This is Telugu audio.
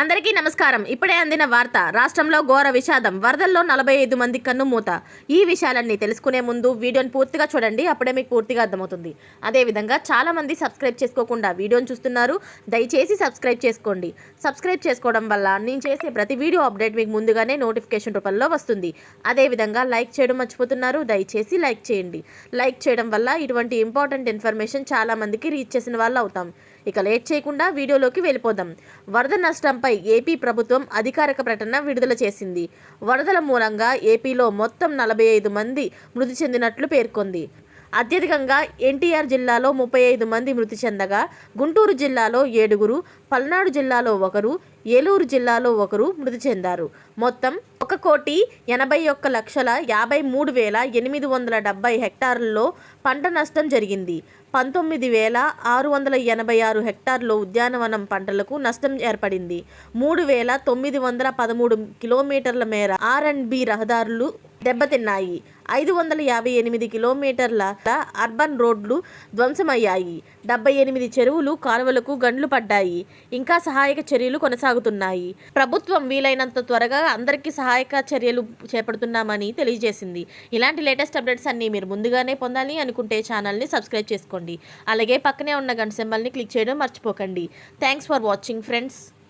అందరికీ నమస్కారం. ఇప్పుడే అందిన వార్త రాష్ట్రంలో ఘోర విషాదం వరదల్లో నలభై ఐదు మంది కన్ను మూత. ఈ విషయాలన్నీ తెలుసుకునే ముందు వీడియోని పూర్తిగా చూడండి అప్పుడే మీకు పూర్తిగా అర్థమవుతుంది. అదేవిధంగా చాలామంది సబ్స్క్రైబ్ చేసుకోకుండా వీడియోని చూస్తున్నారు దయచేసి సబ్స్క్రైబ్ చేసుకోండి. సబ్స్క్రైబ్ చేసుకోవడం వల్ల నేను చేసే ప్రతి వీడియో అప్డేట్ మీకు ముందుగానే నోటిఫికేషన్ రూపంలో వస్తుంది. అదేవిధంగా లైక్ చేయడం మర్చిపోతున్నారు దయచేసి లైక్ చేయండి. లైక్ చేయడం వల్ల ఇటువంటి ఇంపార్టెంట్ ఇన్ఫర్మేషన్ చాలా మందికి రీచ్ చేసిన వాళ్ళు అవుతాం ఇక లేట్ చేయకుండా వీడియోలోకి వెళ్ళిపోదాం. వరద నష్టంపై ఏపీ ప్రభుత్వం అధికారిక ప్రకటన విడుదల చేసింది. వరదల మూలంగా ఏపీలో మొత్తం నలభై ఐదు మంది మృతి చెందినట్లు పేర్కొంది. అత్యధికంగా ఎన్టీఆర్ జిల్లాలో ముప్పై ఐదు మంది మృతి చెందగా గుంటూరు జిల్లాలో ఏడుగురు పల్నాడు జిల్లాలో ఒకరు ఏలూరు జిల్లాలో ఒకరు మృతి చెందారు. మొత్తం ఒక కోటి ఎనభై ఒక్క లక్షల యాభై మూడు వేల ఎనిమిది వందల డెబ్బై హెక్టార్లలో పంట నష్టం జరిగింది. పంతొమ్మిది వేల ఆరు వందల ఎనభై ఆరు హెక్టార్లో ఉద్యానవనం పంటలకు నష్టం ఏర్పడింది. మూడు వేల తొమ్మిది వందల పదమూడు కిలోమీటర్ల మేర ఆర్ అండ్ బి రహదారులు దెబ్బతిన్నాయి. ఐదు వందల యాభై ఎనిమిది కిలోమీటర్ల అర్బన్ రోడ్లు ధ్వంసమయ్యాయి. డెబ్బై ఎనిమిది చెరువులు కాలువలకు గండ్లు పడ్డాయి. ఇంకా సహాయక చర్యలు కొనసాగుతున్నాయి. ప్రభుత్వం వీలైనంత త్వరగా అందరికీ సహాయక చర్యలు చేపడుతున్నామని తెలియజేసింది. ఇలాంటి లేటెస్ట్ అప్డేట్స్ అన్నీ మీరు ముందుగానే పొందాలి అనుకుంటే ఛానల్ని సబ్స్క్రైబ్ చేసుకోండి. అలాగే పక్కనే ఉన్న గంట సింబల్ని క్లిక్ చేయడం మర్చిపోకండి. Thanks for watching friends.